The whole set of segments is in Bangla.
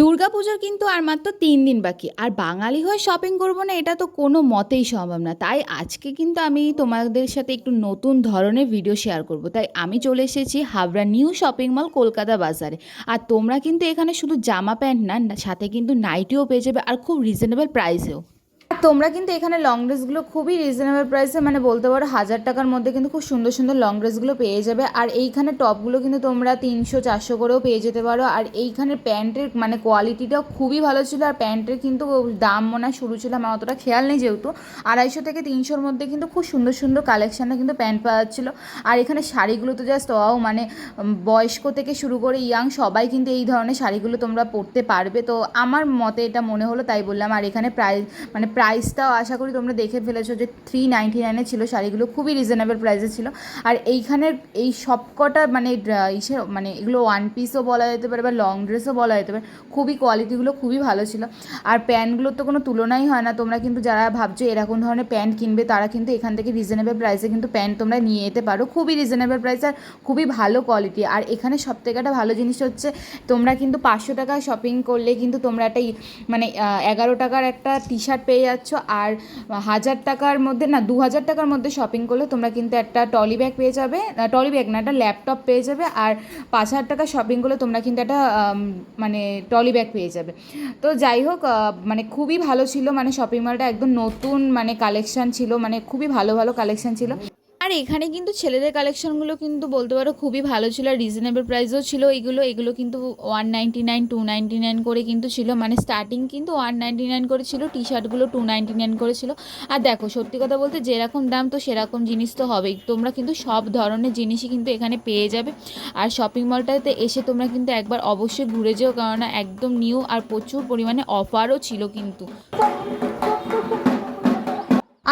দুর্গাপুজোর কিন্তু আর মাত্র তিন দিন বাকি। আর বাঙালি হয়ে শপিং করব না, এটা তো কোনো মতেই সম্ভব না। তাই আজকে কিন্তু আমি তোমাদের সাথে একটু নতুন ধরনের ভিডিও শেয়ার করব। তাই আমি চলে এসেছি Habra new shopping mall Kolkata বাজারে। আর তোমরা কিন্তু এখানে শুধু জামা প্যান্ট না, সাথে কিন্তু নাইটিও পেয়ে যাবে আর খুব রিজনেবল প্রাইসেও তোমরা কিন্তু এখানে লং ড্রেসগুলো খুবই রিজনেবল প্রাইসে মানে বলতে পারো হাজার টাকার মধ্যে কিন্তু খুব সুন্দর সুন্দর লং ড্রেসগুলো পেয়ে যাবে। আর এইখানে টপগুলো কিন্তু তোমরা তিনশো, চারশো করেও পেয়ে যেতে পারো। আর এইখানে প্যান্টের মানে কোয়ালিটিটাও খুবই ভালো ছিল। আর প্যান্টের কিন্তু দাম মনে হয় শুরু ছিল, আমার অতটা খেয়াল নেই যেহেতু। আড়াইশো থেকে তিনশোর মধ্যে কিন্তু খুব সুন্দর সুন্দর কালেকশানে কিন্তু প্যান্ট পাওয়া যাচ্ছিল। আর এখানে শাড়িগুলো তো জাস্ট ওয়াও মানে বয়স্ক থেকে শুরু করে ইয়াং সবাই কিন্তু এই ধরনের শাড়িগুলো তোমরা পরতে পারবে। তো আমার মতে এটা মনে হলো, তাই বললাম। আর এখানে প্রাইস মানে প্রাইসটাও আশা করি তোমরা দেখে ফেলেছো যে থ্রি নাইনটি নাইনে ছিল শাড়িগুলো, খুবই রিজনেবল প্রাইসে ছিল। আর এইখানের এই সবকটা মানে ড্রা- ইসে মানে এগুলো ওয়ান পিসও বলা যেতে পারে বা লং ড্রেসও বলা যেতে পারে, খুবই কোয়ালিটিগুলো খুবই ভালো ছিল। আর প্যান্টগুলোর তো কোনো তুলনাই হয় না, তোমরা কিন্তু যারা ভাবছ এরকম ধরনের প্যান্ট কিনবে, তারা কিন্তু এখান থেকে রিজনেবল প্রাইসে কিন্তু প্যান্ট তোমরা নিয়ে যেতে পারো। খুবই রিজনেবল প্রাইস আর খুবই ভালো কোয়ালিটি আর এখানে সব থেকে একটা ভালো জিনিস হচ্ছে, তোমরা কিন্তু পাঁচশো টাকা শপিং করলে কিন্তু তোমরা একটা মানে এগারো টাকার একটা টি শার্ট পেয়ে যাচ্ছ আর হাজার টাকার মধ্যে, না, দু হাজার টাকার মধ্যে শপিং করলে তোমরা কিন্তু একটা টলি ব্যাগ পেয়ে যাবে। টলি ব্যাগ না, একটা ল্যাপটপ পেয়ে যাবে আর পাঁচ হাজার টাকা শপিং করলে তোমরা কিন্তু একটা মানে টলি ব্যাগ পেয়ে যাবে। তো যাই হোক মানে খুবই ভালো ছিল মানে শপিং মলটা একদম নতুন মানে কালেকশান ছিল মানে খুবই ভালো ভালো কালেকশন ছিল। আর এখানে কিন্তু ছেলেদের কালেকশনগুলো কিন্তু বলতে পারো খুবই ভালো ছিল রিজনেবল প্রাইসও ছিল এগুলো এগুলো কিন্তু one ninety nine two ninety nine করে কিন্তু ছিল মানে স্টার্টিং কিন্তু ওয়ান নাইনটি নাইন করে ছিল টি শার্টগুলো টু নাইনটি নাইন করে ছিল। আর দেখো, সত্যি কথা বলতে যেরকম দাম তো সেরকম জিনিস তো হবেই, তোমরা কিন্তু সব ধরনের জিনিসই কিন্তু এখানে পেয়ে যাবে। আর শপিং মলটাতে এসে তোমরা কিন্তু একবার অবশ্যই ঘুরে যেও, কেননা একদম নিউ আর প্রচুর পরিমাণে অফারও ছিল কিন্তু।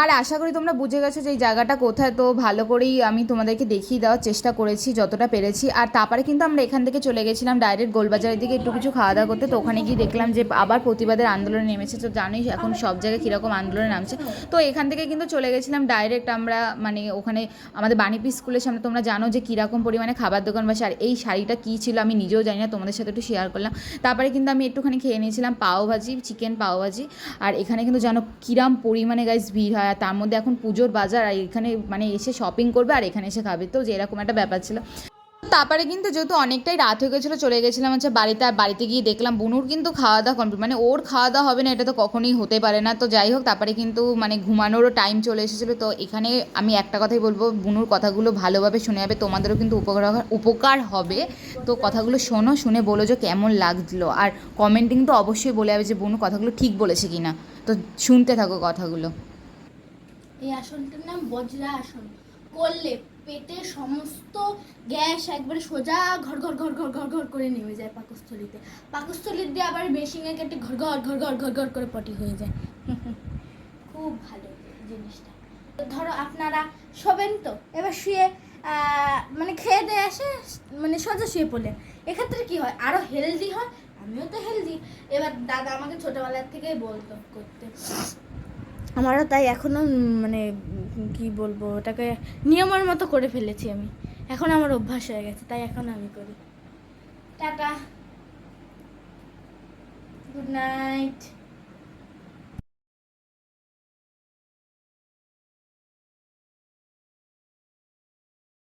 আর আশা করি তোমরা বুঝে গেছো যে এই জায়গাটা কোথায়। তো ভালো করেই আমি তোমাদেরকে দেখিয়ে দেওয়ার চেষ্টা করেছি যতটা পেরেছি। আর তারপরে কিন্তু আমরা এখান থেকে চলে গেছিলাম ডাইরেক্ট গোলবাজারের দিকে একটু কিছু খাওয়া দাওয়া করতে। তো ওখানে গিয়ে দেখলাম যে আবার প্রতিবাদের আন্দোলনে নেমেছে। তো জানোই এখন সব জায়গায় কীরকম আন্দোলনে নামছে। তো এখান থেকে কিন্তু চলে গেছিলাম ডাইরেক্ট আমরা মানে ওখানে আমাদের বাণীপি স্কুলের সামনে। তোমরা জানো যে কীরকম পরিমাণে খাবার দোকান বসে আর এই শাড়িটা কী ছিল আমি নিজেও জানি না, তোমাদের সাথে একটু শেয়ার করলাম। তারপরে কিন্তু আমি একটুখানি খেয়ে নিয়েছিলাম পাও ভাজি চিকেন পাও ভাজি আর এখানে কিন্তু জানো কিরাম পরিমাণে গাইজ ভিড় হয়। তার মধ্যে এখন পুজোর বাজার আর এখানে মানে এসে শপিং করবে আর এখানে এসে খাবে। তো যে এরকম একটা ব্যাপার ছিল। তারপরে কিন্তু যেহেতু অনেকটাই রাত হয়ে গেছিল, চলে গেছিলাম হচ্ছে বাড়িতে আর বাড়িতে গিয়ে দেখলাম বুনুর কিন্তু খাওয়া দাওয়া কমপ্লিট মানে ওর খাওয়া দাওয়া হবে না, এটা তো কখনোই হতে পারে না। তো যাই হোক, তারপরে কিন্তু মানে ঘুমানোরও টাইম চলে এসেছিল। তো এখানে আমি একটা কথাই বলব, বুনুর কথাগুলো ভালোভাবে শুনে যাবে, তোমাদেরও কিন্তু উপকার উপকার হবে। তো কথাগুলো শোনো, শুনে বলো যে কেমন লাগল। আর কমেন্টিং তো অবশ্যই বলে যাবে যে, বুনু, কথাগুলো ঠিক বলেছে কি না তো শুনতে থাকো কথাগুলো। এই আসনটার নাম বজ্রা আসন করলে পেটের সমস্ত গ্যাস একবারে সোজা ঘর ঘর ঘর ঘর ঘর ঘর করে নেমে যায় পাকস্থলিতে পাকস্থলির দিয়ে আবার মেশিনে কেটে ঘর ঘর ঘর ঘর ঘর ঘর করে পটি হয়ে যায় খুব ভালো জিনিসটা ধরো আপনারা শোবেন তো এবার শুয়ে মানে খেয়ে দিয়ে আসে মানে সোজা শুয়ে পড়লেন এক্ষেত্রে কি হয় আরও হেলদি হয় আমিও তো হেলদি এবার দাদা আমাকে ছোটোবেলার থেকেই বলতো করতে আমারও তাই এখনও মানে কি বলব, ওটাকে নিয়মের মতো করে ফেলেছি আমি। এখন আমার অভ্যাস হয়ে গেছে, তাই এখন আমি করি। টাটা। Good night